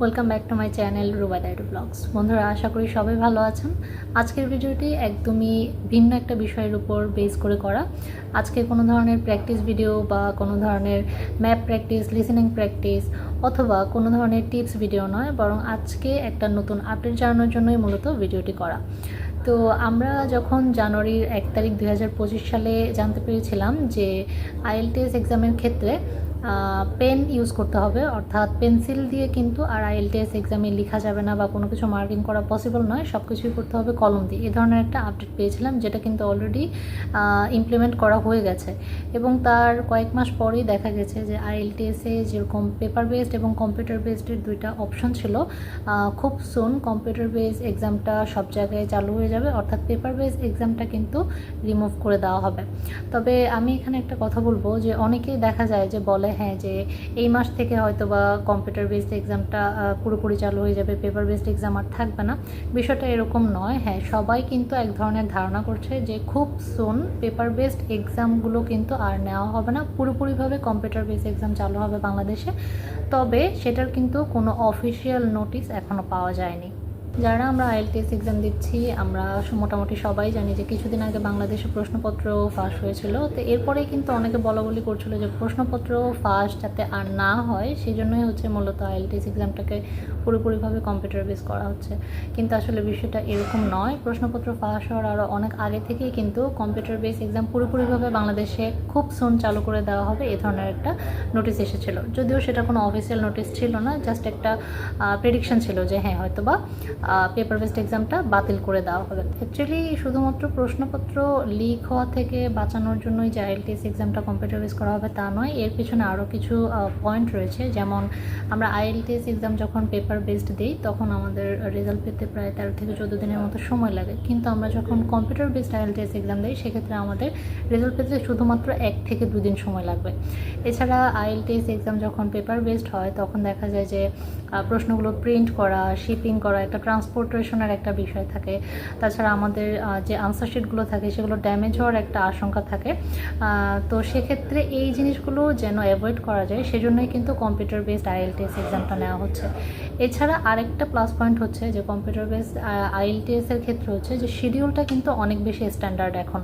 Welcome back to my channel Rubai ডাইডু vlogs বন্ধুরা, আশা করি সবাই ভালো আছেন। আজকের ভিডিওটি একদমই ভিন্ন একটা বিষয়ের উপর বেস করে করা। আজকে কোনো ধরনের প্র্যাকটিস ভিডিও বা কোনো ধরনের ম্যাপ প্র্যাকটিস লিসেনিং প্র্যাকটিস অথবা কোনো ধরনের টিপস ভিডিও নয়, বরং আজকে একটা নতুন আপডেট জানানোর জন্যই মূলত ভিডিওটি করা। তো আমরা যখন জানুয়ারির এক তারিখ দু হাজার পঁচিশ সালে জানতে পেরেছিলাম যে আইএলটিএস এক্সামের ক্ষেত্রে পেন ইউজ করতে হবে। অর্থাৎ পেন্সিল দিয়ে কিন্তু আর আইএলটিএস এক্সামে লেখা যাবে না বা কোনো কিছু মার্কিং করা পসিবল নয়। সব কিছুই করতে হবে কলম দিয়ে। এ ধরনের একটা আপডেট পেয়েছিলাম, যেটা কিন্তু অলরেডি ইমপ্লিমেন্ট করা হয়ে গেছে। এবং তার কয়েক মাস পরেই দেখা গেছে যে আইএলটিএসে যেরকম পেপার বেসড এবং কম্পিউটার বেসডের দুইটা অপশন ছিল খুব সুন কম্পিউটার বেস এক্সামটা সব জায়গায় চালু হয়ে যাবে। অর্থাৎ পেপার বেস এক্সামটা কিন্তু রিমুভ করে দেওয়া হবে। তবে আমি এখানে একটা কথা বলব যে অনেকেই দেখা যায় যে বলে হ্যাঁ যে এই মাস থেকে হয়তো বা কম্পিউটার বেসড এক্সামটা পুরোপুরি চালু হয়ে যাবে পেপার বেসড এক্সাম আর থাকবে না। বিষয়টা এরকম নয় হ্যাঁ সবাই কিন্তু এক ধরনের ধারণা করছে যে খুব সুন পেপার বেসড এক্সামগুলো কিন্তু আর নেওয়া হবে না, পুরোপুরিভাবে কম্পিউটার বেসড এক্সাম চালু হবে বাংলাদেশে। তবে সেটার কিন্তু কোনো অফিসিয়াল নোটিশ এখনও পাওয়া যায়নি। যারা আমরা আইএলটিএস এক্সাম দিচ্ছি, আমরা মোটামুটি সবাই জানি যে কিছুদিন আগে বাংলাদেশে প্রশ্নপত্র ফাঁস হয়েছিল। তো এরপরে কিন্তু অনেকে বলা বলি করছিল যে প্রশ্নপত্র ফাঁস যাতে আর না হয় সেই জন্যই হচ্ছে মূলত আইএলটিএস এক্সামটাকে পুরোপুরিভাবে কম্পিউটার বেস করা হচ্ছে। কিন্তু আসলে বিষয়টা এরকম নয়। প্রশ্নপত্র ফাঁস হওয়ার আরও অনেক আগে থেকেই কিন্তু কম্পিউটার বেস এক্সাম পুরোপুরিভাবে বাংলাদেশে খুব সুন চালু করে দেওয়া হবে, এ ধরনের একটা নোটিশ এসেছিল। যদিও সেটা কোনো অফিসিয়াল নোটিশ ছিল না জাস্ট একটা প্রেডিকশন ছিল যে হ্যাঁ হয়তো বা পেপার বেসড এক্সামটা বাতিল করে দেওয়া হবে। অ্যাকচুয়ালি শুধুমাত্র প্রশ্নপত্র লিক হওয়া থেকে বাঁচানোর জন্যই যে আইএলটিএস এক্সামটা কম্পিউটার বেস করা হবে তা নয়, এর পিছনে আরও কিছু পয়েন্ট রয়েছে। যেমন, আমরা আইএলটিএস এক্সাম যখন পেপার বেসড দিই, তখন আমাদের রেজাল্ট পেতে প্রায় তেরো থেকে চোদ্দ দিনের মতো সময় লাগে। কিন্তু আমরা যখন কম্পিউটার বেসড আইএলটিএস এক্সাম দিই, সেক্ষেত্রে আমাদের রেজাল্ট পেতে শুধুমাত্র এক থেকে দুদিন সময় লাগবে। এছাড়া আইএলটিএস এক্সাম যখন পেপার বেসড হয়, তখন দেখা যায় যে প্রশ্নগুলো প্রিন্ট করা শিপিং করা, একটা ট্রান্সপোর্টেশনের একটা বিষয় থাকে। তাছাড়া আমাদের যে আনসার শিটগুলো থাকে, সেগুলো ড্যামেজ হওয়ার একটা আশঙ্কা থাকে। তো সেক্ষেত্রে এই জিনিসগুলো যেন অ্যাভয়েড করা যায়, সেজন্যই কিন্তু কম্পিউটার বেসড আইএলটিএস এক্সামটা নেওয়া হচ্ছে। এছাড়া আরেকটা প্লাস পয়েন্ট হচ্ছে যে কম্পিউটার বেসড আইএলটিএস এর ক্ষেত্রে হচ্ছে যে শিডিউলটা কিন্তু অনেক বেশি স্ট্যান্ডার্ড এখন।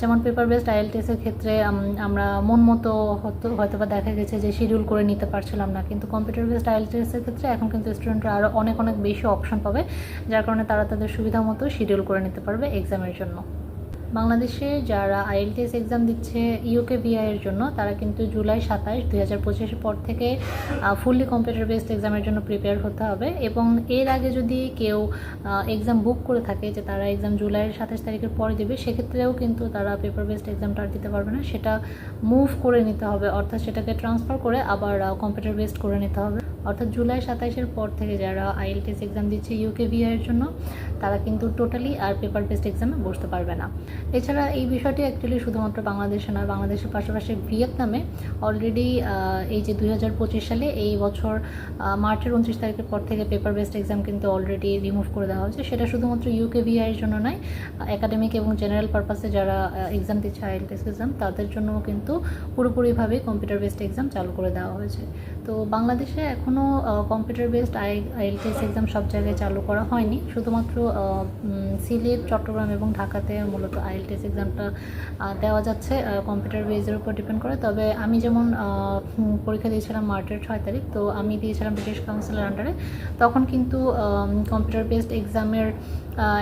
যেমন পেপার বেসড আইএলটিএস এর ক্ষেত্রে আমরা মন মতো হয়তো বা দেখা গেছে যে শিডিউল করে নিতে পারছিলাম না, কিন্তু কম্পিউটার বেসড আইএলটিএস এর ক্ষেত্রে এখন কিন্তু স্টুডেন্টরা আরও অনেক অনেক বেশি অপশন পাবে, যার কারণে তারা তাদের সুবিধা মতো শিডিউল করে নিতে পারবে এক্সামের জন্য। বাংলাদেশে যারা আইএলটিএস এক্সাম দিচ্ছে ইউকে ভিআইয়ের জন্য, তারা কিন্তু জুলাই সাতাশ দুই হাজার পঁচিশের পর থেকে ফুললি কম্পিউটার বেসড এক্সামের জন্য প্রিপেয়ার হতে হবে এবং এর আগে যদি কেউ এক্সাম বুক করে থাকে যে তারা এক্সাম জুলাইয়ের সাতাশ তারিখের পরে দেবে, সেক্ষেত্রেও কিন্তু তারা পেপার বেসড এক্সামটা আর দিতে পারবে না। সেটা মুভ করে নিতে হবে, অর্থাৎ সেটাকে ট্রান্সফার করে আবার কম্পিউটার বেসড করে নিতে হবে। অর্থাৎ জুলাই সাতাইশের পর থেকে যারা আইএলটিএস এক্সাম দিচ্ছে ইউকে ভিআইয়ের জন্য, তারা কিন্তু টোটালি আর পেপার বেসড এক্সামে বসতে পারবে না। এছাড়া এই বিষয়টি অ্যাকচুয়ালি শুধুমাত্র বাংলাদেশে নয়, বাংলাদেশের পাশাপাশি ভিয়েতনামে অলরেডি এই যে দু হাজার পঁচিশ সালে এই বছর মার্চের উনত্রিশ তারিখের পর থেকে পেপার বেসড এক্সাম কিন্তু অলরেডি রিমুভ করে দেওয়া হয়েছে। সেটা শুধুমাত্র ইউকে ভিআইয়ের জন্য নয় একাডেমিক এবং জেনারেল পারপাসে যারা এক্সাম দিচ্ছে আইএলটিএস এক্সাম তাদের জন্য কিন্তু পুরোপুরিভাবে কম্পিউটার বেসড এক্সাম চালু করে দেওয়া হয়েছে। তো বাংলাদেশে এখনও computer based I IELTS exam সব জায়গায় চালু করা হয়নি। শুধুমাত্র সিলেট, চট্টগ্রাম এবং ঢাকাতে মূলত আইএলটিএস এক্সামটা দেওয়া যাচ্ছে কম্পিউটার বেসের উপর ডিপেন্ড করে। তবে আমি যেমন পরীক্ষা দিয়েছিলাম মার্চের ছয় তারিখ, তো আমি দিয়েছিলাম ব্রিটিশ কাউন্সিলের আন্ডারে তখন কিন্তু কম্পিউটার বেসড এক্সামের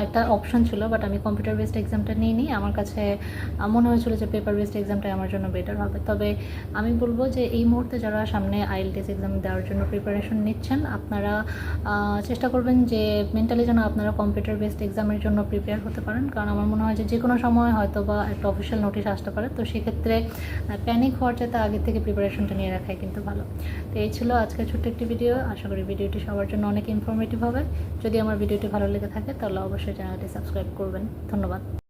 একটা অপশন ছিল বাট আমি কম্পিউটার বেসড এক্সামটা নিয়ে নিই আমার কাছে মনে হয়েছিল যে পেপার বেসড এক্সামটাই আমার জন্য বেটার হবে। তবে আমি বলব যে এই মুহূর্তে যারা সামনে আইএলটিএস এক্সাম দেওয়ার জন্য প্রিপারেশন নিচ্ছেন, আপনারা চেষ্টা করবেন যে মেন্টালি যেন আপনারা কম্পিউটার বেসড এক্সামের জন্য প্রিপেয়ার হতে পারেন। কারণ আমার মনে হয় যে যে কোনো সময় হয়তো বা একটা অফিসিয়াল নোটিশ আসতে পারে। তো সেক্ষেত্রে প্যানিক হওয়ার চাইতে আগের থেকে প্রিপারেশনটা নিয়ে রাখাই কিন্তু ভালো। তো এই ছিল আজকে ছোট্ট একটি ভিডিও আশা করি ভিডিওটি সবার জন্য অনেক ইনফরমেটিভ হবে। যদি আমার ভিডিওটি ভালো লেগে থাকে, তাহলে অবশ্যই চ্যানেলটি সাবস্ক্রাইব করবেন। ধন্যবাদ।